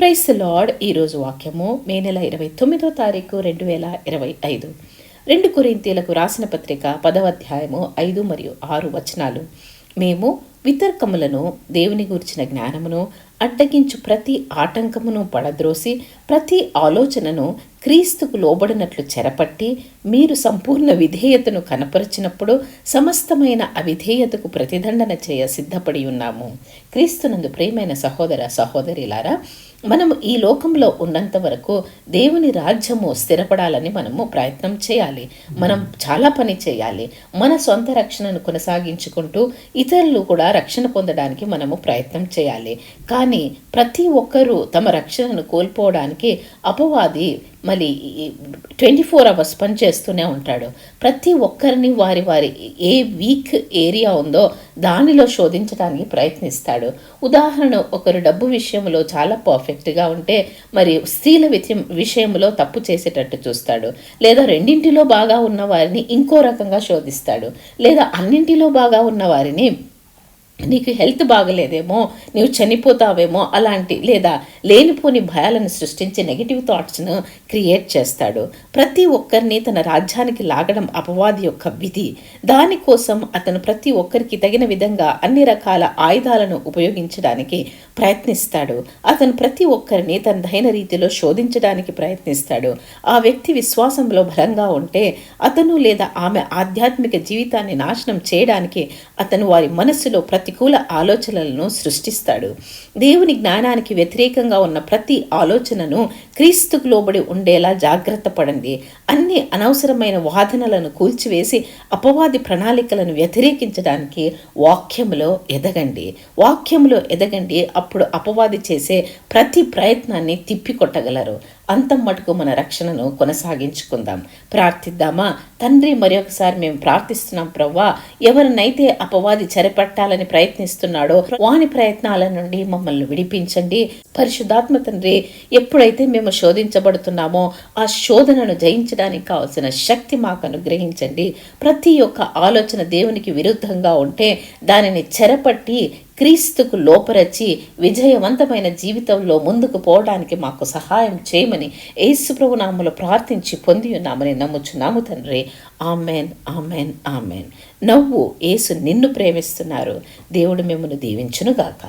Price lord ఈరోజు వాక్యము మే నెల ఇరవై తొమ్మిదో తారీఖు రెండు వేల ఇరవై ఐదు. రెండు కొరింతీలకు రాసిన పత్రిక పదవ అధ్యాయము ఐదు మరియు ఆరు వచనాలు. మేము వితర్కములను దేవుని గురించిన జ్ఞానమును అడ్డగించు ప్రతి ఆటంకమును పడద్రోసి ప్రతి ఆలోచనను క్రీస్తుకు లోబడినట్లు చెరపట్టి మీరు సంపూర్ణ విధేయతను కనపరిచినప్పుడు సమస్తమైన అవిధేయతకు ప్రతిదండన చేయ సిద్ధపడి ఉన్నాము. క్రీస్తునందు ప్రియమైన సహోదర సహోదరిలారా మనము ఈ లోకంలో ఉన్నంత వరకు దేవుని రాజ్యము స్థిరపడాలని మనము ప్రయత్నం చేయాలి. మనం చాలా పని చేయాలి. మన సొంత రక్షణను కొనసాగించుకుంటూ ఇతరులు కూడా రక్షణ పొందడానికి మనము ప్రయత్నం చేయాలి. కానీ ప్రతి ఒక్కరూ తమ రక్షణను కోల్పోవడానికి అపవాది మళ్ళీ ట్వంటీ ఫోర్ అవర్స్ పని చేస్తూనే ఉంటాడు. ప్రతి ఒక్కరిని వారి వారి ఏ వీక్ ఏరియా ఉందో దానిలో శోధించడానికి ప్రయత్నిస్తాడు. ఉదాహరణ ఒకరు డబ్బు విషయంలో చాలా పర్ఫెక్ట్గా ఉంటే మరి స్త్రీల విషయం విషయంలో తప్పు చేసేటట్టు చూస్తాడు. లేదా రెండింటిలో బాగా ఉన్న వారిని ఇంకో రకంగా శోధిస్తాడు. లేదా అన్నింటిలో బాగా ఉన్న వారిని నీకు హెల్త్ బాగలేదేమో నీవు చనిపోతావేమో అలాంటి లేదా లేనిపోని భయాలను సృష్టించి నెగిటివ్ థాట్స్ను క్రియేట్ చేస్తాడు. ప్రతి ఒక్కరిని తన రాజ్యానికి లాగడం అపవాది యొక్క విధి. దానికోసం అతను ప్రతి ఒక్కరికి తగిన విధంగా అన్ని రకాల ఆయుధాలను ఉపయోగించడానికి ప్రయత్నిస్తాడు. అతను ప్రతి ఒక్కరిని తనదైన రీతిలో శోధించడానికి ప్రయత్నిస్తాడు. ఆ వ్యక్తి విశ్వాసంలో బలంగా ఉంటే అతను లేదా ఆమె ఆధ్యాత్మిక జీవితాన్ని నాశనం చేయడానికి అతను వారి మనస్సులో ప్రతికూల ఆలోచనలను సృష్టిస్తాడు. దేవుని జ్ఞానానికి వ్యతిరేకంగా ఉన్న ప్రతి ఆలోచనను క్రీస్తుకు లోబడి ఉండేలా జాగ్రత్త పడండి. అన్ని అనవసరమైన వాదనలను కూల్చివేసి అపవాది ప్రణాళికలను వ్యతిరేకించడానికి వాక్యములో ఎదగండి. వాక్యములో ఎదగండి అప్పుడు అపవాది చేసే ప్రతి ప్రయత్నాన్ని తిప్పికొట్టగలరు. అంతం మటుకు మన రక్షణను కొనసాగించుకుందాం. ప్రార్థిద్దామా? తండ్రి మరొకసారి మేము ప్రార్థిస్తున్నాం ప్రవ్వా ఎవరినైతే అపవాది చెరపట్టాలని ప్రయత్నిస్తున్నాడో వాని ప్రయత్నాల నుండి మమ్మల్ని విడిపించండి. పరిశుద్ధాత్మ తండ్రి ఎప్పుడైతే మేము శోధించబడుతున్నామో ఆ శోధనను జయించడానికి కావలసిన శక్తి మాకు అనుగ్రహించండి. ప్రతి ఒక్క ఆలోచన దేవునికి విరుద్ధంగా ఉంటే దానిని చెరపట్టి క్రీస్తుకు లోపరచి విజయవంతమైన జీవితంలో ముందుకు పోవడానికి మాకు సహాయం చేయమని యేసుప్రభు నామలు ప్రార్థించి పొంది ఉన్నామని నమ్ముచున్నాము తండ్రి. Amen amen amen. నవ్వు యేసు నిన్ను ప్రేమిస్తున్నారు. దేవుడు మిమ్మల్ని దీవించునుగాక.